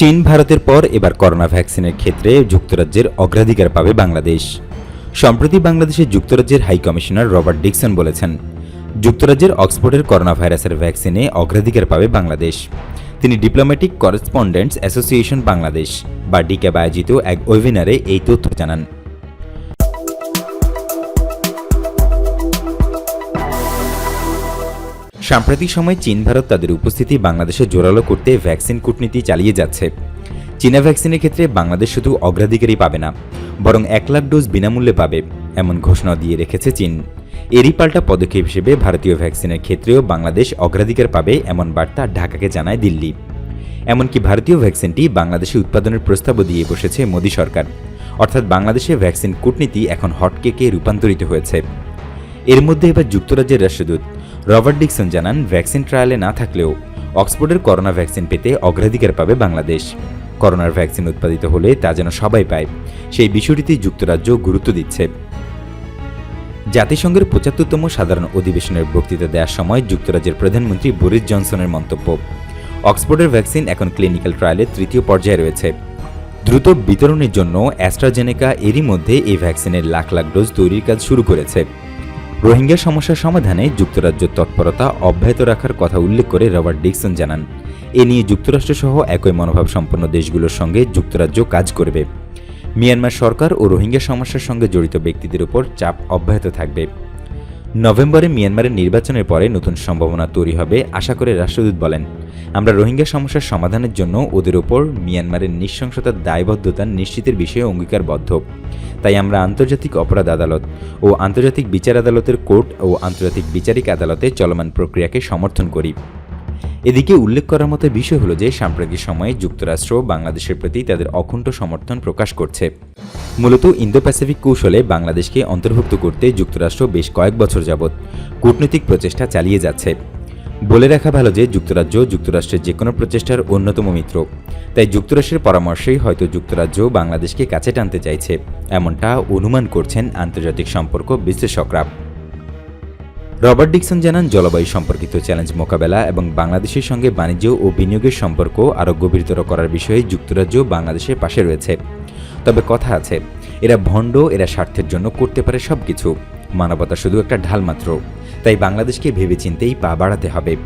চীন ভারতের পর এবার করোনা ভ্যাকসিনের ক্ষেত্রে যুক্তরাজ্যের অগ্রাধিকার পাবে বাংলাদেশ। সম্প্রতি বাংলাদেশের যুক্তরাজ্যের হাই কমিশনার রবার্ট ডিকসন বলেছেন, যুক্তরাজ্যের অক্সফোর্ডের করোনা ভাইরাসের ভ্যাকসিনে অগ্রাধিকার পাবে বাংলাদেশ। তিনি ডিপ্লোম্যাটিক করেসপন্ডেন্টস অ্যাসোসিয়েশন বাংলাদেশ বা ডিক্যাব আয়োজিত এক ওয়েবিনারে এই তথ্য জানান। সাম্প্রতিক সময়ে চীন, ভারত তাদের উপস্থিতি বাংলাদেশে জোরালো করতে ভ্যাকসিন কূটনীতি চালিয়ে যাচ্ছে। চীনা ভ্যাকসিনের ক্ষেত্রে বাংলাদেশ শুধু অগ্রাধিকারই পাবে না, বরং এক লাখ ডোজ বিনামূল্যে পাবে, এমন ঘোষণা দিয়ে রেখেছে চীন। এরই পাল্টা পদক্ষেপ হিসেবে ভারতীয় ভ্যাকসিনের ক্ষেত্রেও বাংলাদেশ অগ্রাধিকার পাবে, এমন বার্তা ঢাকাকে জানায় দিল্লি। এমনকি ভারতীয় ভ্যাকসিনটি বাংলাদেশে উৎপাদনের প্রস্তাবও দিয়ে বসেছে মোদী সরকার। অর্থাৎ বাংলাদেশে ভ্যাকসিন কূটনীতি এখন হটকেকে রূপান্তরিত হয়েছে। এর মধ্যে এবার যুক্তরাজ্যের রাষ্ট্রদূত রবার্ট ডিকসন জানান, ভ্যাকসিন ট্রায়ালে না থাকলেও অক্সফোর্ডের করোনা ভ্যাকসিন পেতে অগ্রাধিকার পাবে বাংলাদেশ। করোনার ভ্যাকসিন উৎপাদিত হলে তা যেন সবাই পায়। সেই বিষয়টিতে যুক্তরাজ্য গুরুত্ব দিচ্ছে। জাতিসংঘের পঁচাত্তরতম সাধারণ অধিবেশনের বক্তৃতা দেওয়ার সময় যুক্তরাজ্যের প্রধানমন্ত্রী বরিস জনসনের মন্তব্য, অক্সফোর্ডের ভ্যাকসিন এখন ক্লিনিক্যাল ট্রায়ালের তৃতীয় পর্যায়ে রয়েছে। দ্রুত বিতরণের জন্য অ্যাস্ট্রাজেনেকা এরই মধ্যে এই ভ্যাকসিনের লাখ লাখ ডোজ তৈরির কাজ শুরু করেছে। রোহিঙ্গা সমস্যা সমাধানে যুক্তরাজ্য তৎপরতা অব্যাহত রাখার কথা উল্লেখ করে রবার্ট ডিকসন জানান। এ নিয়ে যুক্তরাষ্ট্রসহ একই মনোভাব সম্পন্ন দেশগুলোর সঙ্গে যুক্তরাজ্য কাজ করবে। মিয়ানমার সরকার ও রোহিঙ্গা সমস্যার সঙ্গে জড়িত ব্যক্তিদের উপর চাপ অব্যাহত থাকবে। নভেম্বরে মিয়ানমারের নির্বাচনের পরে নতুন সম্ভাবনা তৈরি হবে, আশা করে রাষ্ট্রদূত বলেন। আমরা রোহিঙ্গা সমস্যার সমাধানের জন্য ওদের ওপর মিয়ানমারের নৃশংসতার দায়বদ্ধতা নিশ্চিতের বিষয়ে অঙ্গীকারবদ্ধ। তাই আমরা আন্তর্জাতিক অপরাধ আদালত ও আন্তর্জাতিক বিচার আদালতের কোর্ট ও আন্তর্জাতিক বিচারিক আদালতে চলমান প্রক্রিয়াকে সমর্থন করি। এদিকে উল্লেখ করার মতো বিষয় হলো যে, সাম্প্রতিক সময়ে যুক্তরাষ্ট্র বাংলাদেশের প্রতি তাদের অকুণ্ঠ সমর্থন প্রকাশ করছে। মূলত ইন্দো প্যাসিফিক কৌশলে বাংলাদেশকে অন্তর্ভুক্ত করতে যুক্তরাষ্ট্র বেশ কয়েক বছর যাবৎ কূটনৈতিক প্রচেষ্টা চালিয়ে যাচ্ছে। বলে রাখা ভালো যে যুক্তরাজ্য যুক্তরাষ্ট্রের যে কোনো প্রচেষ্টার অন্যতম মিত্র। তাই যুক্তরাষ্ট্রের পরামর্শেই হয়তো যুক্তরাজ্য বাংলাদেশকে কাছে টানতে চাইছে, এমনটা অনুমান করছেন আন্তর্জাতিক সম্পর্ক বিশ্লেষকরা। রবার্ট ডিকসন জানান, জলবায়ু সম্পর্কিত চ্যালেঞ্জ মোকাবেলা এবং বাংলাদেশের সঙ্গে বাণিজ্য ও বিনিয়োগের সম্পর্ক আরও গভীরতর করার বিষয়ে যুক্তরাজ্য বাংলাদেশের পাশে রয়েছে। তবে কথা আছে, এরা ভণ্ড, এরা স্বার্থের জন্য করতে পারে সব কিছু মানবতা শুধু একটা ঢাল মাত্র। তাই বাংলাদেশকে ভেবেচিন্তেই পা বাড়াতে হবে।